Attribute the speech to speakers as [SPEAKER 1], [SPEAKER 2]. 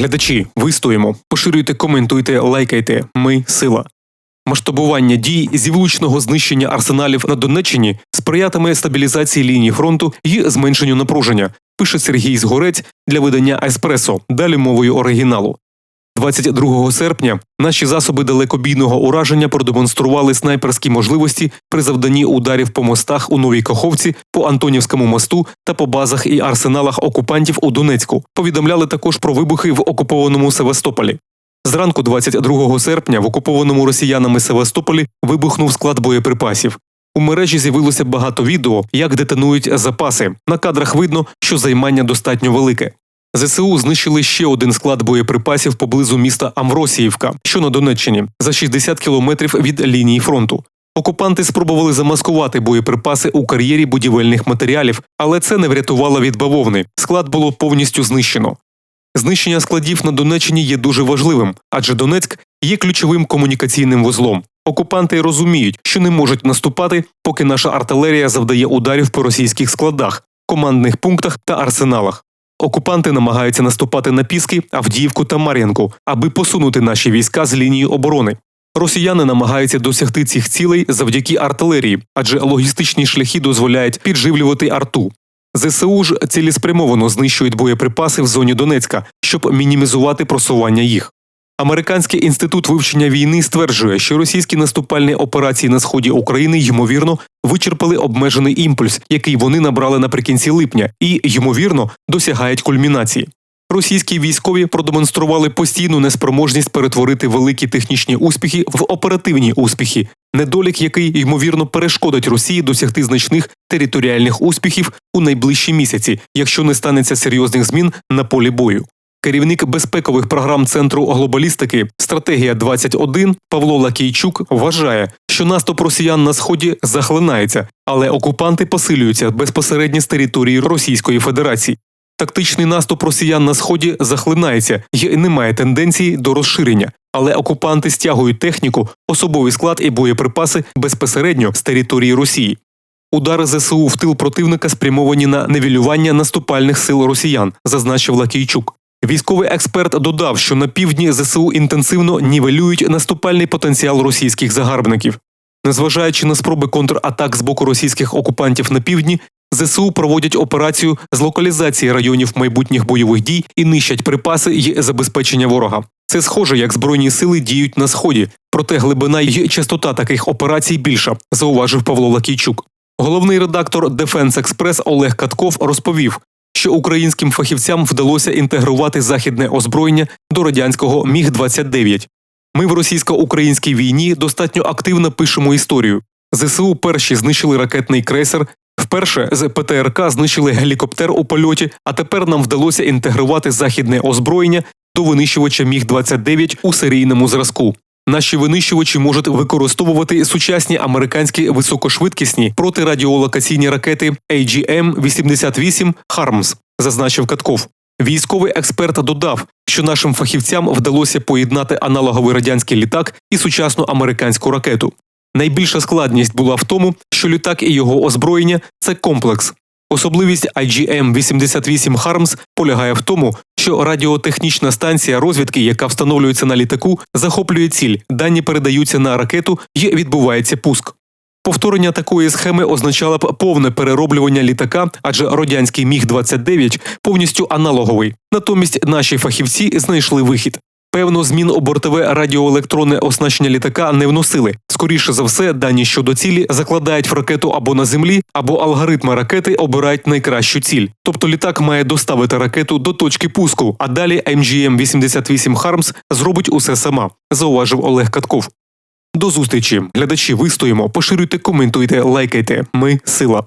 [SPEAKER 1] Глядачі, вистоїмо, поширюйте, коментуйте, лайкайте. Ми сила. Масштабування дій зі влучного знищення арсеналів на Донеччині сприятиме стабілізації лінії фронту і зменшенню напруження. Пише Сергій Згорець для видання Еспресо. Далі мовою оригіналу. 22 серпня наші засоби далекобійного ураження продемонстрували снайперські можливості при завданні ударів по мостах у Новій Каховці, по Антонівському мосту та по базах і арсеналах окупантів у Донецьку. Повідомляли також про вибухи в окупованому Севастополі. Зранку 22 серпня в окупованому росіянами Севастополі вибухнув склад боєприпасів. У мережі з'явилося багато відео, як детонують запаси. На кадрах видно, що займання достатньо велике. ЗСУ знищили ще один склад боєприпасів поблизу міста Амвросіївка, що на Донеччині, за 60 кілометрів від лінії фронту. Окупанти спробували замаскувати боєприпаси у кар'єрі будівельних матеріалів, але це не врятувало від бавовни. Склад було повністю знищено. Знищення складів на Донеччині є дуже важливим, адже Донецьк є ключовим комунікаційним вузлом. Окупанти розуміють, що не можуть наступати, поки наша артилерія завдає ударів по російських складах, командних пунктах та арсеналах. Окупанти намагаються наступати на Піски, Авдіївку та Мар'янку, аби посунути наші війська з лінії оборони. Росіяни намагаються досягти цих цілей завдяки артилерії, адже логістичні шляхи дозволяють підживлювати арту. ЗСУ ж цілеспрямовано знищують боєприпаси в зоні Донецька, щоб мінімізувати просування їх. Американський інститут вивчення війни стверджує, що російські наступальні операції на сході України ймовірно вичерпали обмежений імпульс, який вони набрали наприкінці липня, і ймовірно досягають кульмінації. Російські військові продемонстрували постійну неспроможність перетворити великі технічні успіхи в оперативні успіхи, недолік який ймовірно перешкодить Росії досягти значних територіальних успіхів у найближчі місяці, якщо не станеться серйозних змін на полі бою. Керівник безпекових програм центру глобалістики Стратегія 21 Павло Лакійчук вважає, що наступ росіян на сході захлинається, але окупанти посилюються безпосередньо з території Російської Федерації. Тактичний наступ росіян на сході захлинається і немає тенденції до розширення, але окупанти стягують техніку, особовий склад і боєприпаси безпосередньо з території Росії. Удари ЗСУ в тил противника спрямовані на невілювання наступальних сил росіян, зазначив Лакійчук. Військовий експерт додав, що на півдні ЗСУ інтенсивно нівелюють наступальний потенціал російських загарбників. Незважаючи на спроби контратак з боку російських окупантів на півдні, ЗСУ проводять операцію з локалізації районів майбутніх бойових дій і нищать припаси й забезпечення ворога. Це схоже, як збройні сили діють на сході, проте глибина й частота таких операцій більша, зауважив Павло Лакійчук. Головний редактор Defense Express Олег Катков розповів, що українським фахівцям вдалося інтегрувати західне озброєння до радянського Міг 29 Ми в російсько-українській війні достатньо активно пишемо історію. ЗСУ перші знищили ракетний крейсер. Вперше з ПТРК знищили гелікоптер у польоті, а тепер нам вдалося інтегрувати західне озброєння до винищувача Міг 29 у серійному зразку. Наші винищувачі можуть використовувати сучасні американські високошвидкісні протирадіолокаційні ракети AGM-88 HARMS, зазначив Катков. Військовий експерт додав, що нашим фахівцям вдалося поєднати аналоговий радянський літак і сучасну американську ракету. Найбільша складність була в тому, що літак і його озброєння це комплекс. Особливість IGM-88 HARMS полягає в тому, що радіотехнічна станція розвідки, яка встановлюється на літаку, захоплює ціль, дані передаються на ракету і відбувається пуск. Повторення такої схеми означало б повне перероблювання літака, адже радянський міг 29 повністю аналоговий. Натомість наші фахівці знайшли вихід. Певно, змін у бортове радіоелектронне оснащення літака не вносили. Скоріше за все, дані щодо цілі закладають в ракету або на землі, або алгоритми ракети обирають найкращу ціль. Тобто літак має доставити ракету до точки пуску, а далі MGM-88 Хармс зробить усе сама, зауважив Олег Катков. До зустрічі, глядачі, вистоїмо, поширюйте, коментуйте, лайкайте. Ми сила.